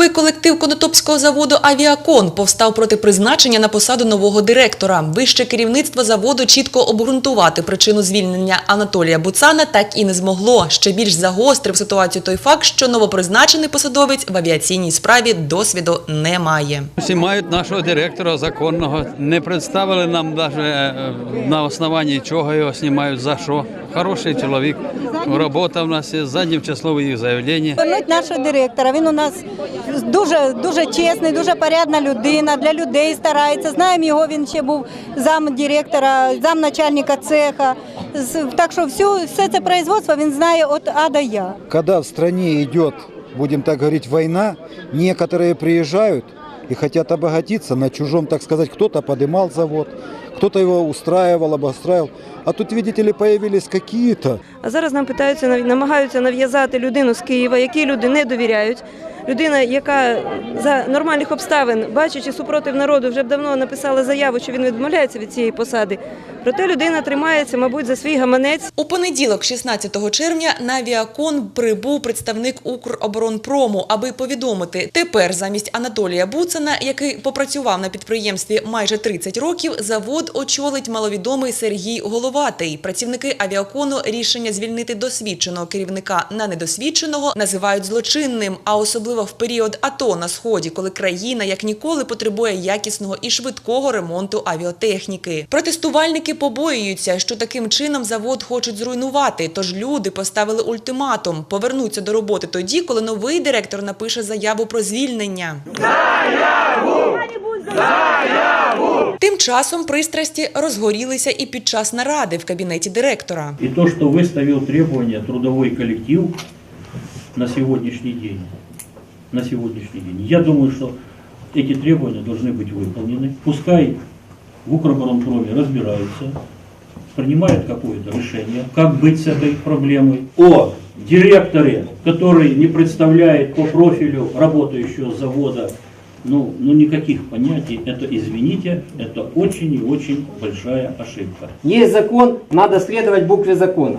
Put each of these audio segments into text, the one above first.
Трудовий колектив Конотопського заводу Авіакон повстав проти призначення на посаду нового директора. Вище керівництво заводу чітко обґрунтувати причину звільнення Анатолія Буцана так і не змогло. Ще більш загострив ситуацію той факт, що новопризначений посадовець в авіаційній справі досвіду не має. Всі мають нашого директора законного. Не представили нам навіть на основанні чого його знімають, за що. Хороший чоловік. Робота в нас є, заднім числом їх заявлення. Повернуть нашого директора. Він у нас дуже дуже чесний, дуже порядна людина. Для людей старається. Знаємо його. Він ще був зам директора, зам цеха. Так що всю все це производство він знає від А до Я. Когда в стране идет, будем так говорить, война, некоторые приезжают и хотят обогатиться на чужом, так сказать, кто-то подымал завод, кто-то его устраивал, обостраивал. А тут, видите ли, появились какие-то А зараз нам питаються намагаються нав'язати людину з Києва, якій люди не довіряють. Людина, яка за нормальних обставин, бачачи супротив народу, вже б давно написала заяву, що він відмовляється від цієї посади. Проте людина тримається, мабуть, за свій гаманець. У понеділок, 16 червня, на авіакон прибув представник Укроборонпрому, аби повідомити, тепер замість Анатолія Буцана, який попрацював на підприємстві майже 30 років, завод очолить маловідомий Сергій Головатий. Працівники авіакону рішення звільнити досвідченого керівника на недосвідченого називають злочинним, а особливо в період АТО на сході, коли країна як ніколи потребує якісного і швидкого ремонту авіатехніки. Протестувальники побоюються, що таким чином завод хочуть зруйнувати. Тож люди поставили ультиматум повернуться до роботи тоді, коли новий директор напише заяву про звільнення. Тим часом пристрасті розгорілися і під час наради в кабінеті директора. И то, что выставил требования трудовой коллектив на сегодняшний день, на сегодняшний день, я думаю, что эти требования должны быть выполнены. Пускай в Укроборонпроме разбираются, принимают какое-то решение, как быть с этой проблемой. О директоре, который не представляет по профилю работающего завода ну, ну никаких понятий, это, извините, это очень и очень большая ошибка. Есть закон, надо следовать букве закона.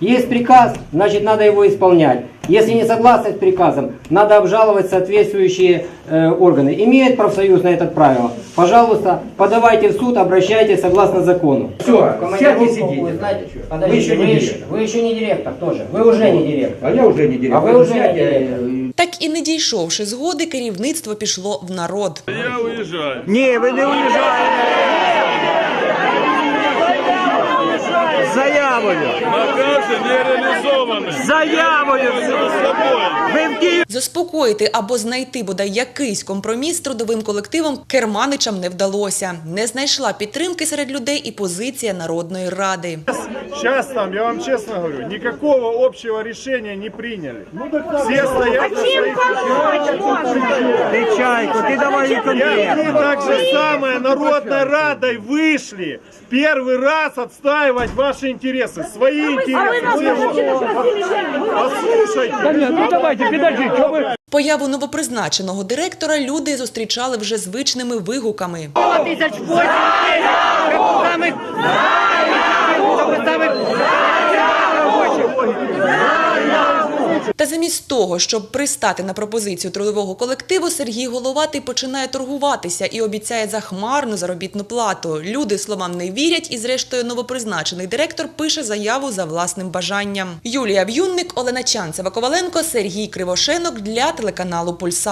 Есть приказ, значит надо его исполнять. Если не согласны с приказом, надо обжаловать соответствующие э, органы. Имеет профсоюз на это право? Пожалуйста, подавайте в суд, обращайтесь согласно закону. Все, сядьте сидите. Вы еще, не вы, еще, директор. вы еще не директор тоже. Вы уже не директор. А я уже не директор. А вы уже не Сядьте, директор. Так і не дійшовши згоди, керівництво пішло в народ. Ні, ви не уїжджаєте. Заявою. Накази не реалізовані. Заявою. Ви в Києві. Заспокоїти або знайти бодай якийсь компроміс з трудовим колективом керманичам не вдалося. Не знайшла підтримки серед людей і позиція Народної ради. Сейчас там, я вам честно говорю, никакого общего решения не приняли. Все стоят на своих Ти чайку, ти давай Я конкретно. мы так же самое Народной Радой вышли первый раз отстаивать ваши интересы, свои интересы. Послушайте. Ну давайте? Появу новопризначеного директора люди зустрічали вже звичними вигуками. Та замість того, щоб пристати на пропозицію трудового колективу, Сергій Головатий починає торгуватися і обіцяє захмарну заробітну плату. Люди словам не вірять, і зрештою новопризначений директор пише заяву за власним бажанням. Юлія В'юнник, Олена Чанцева Коваленко, Сергій Кривошенок для телеканалу Пульсар.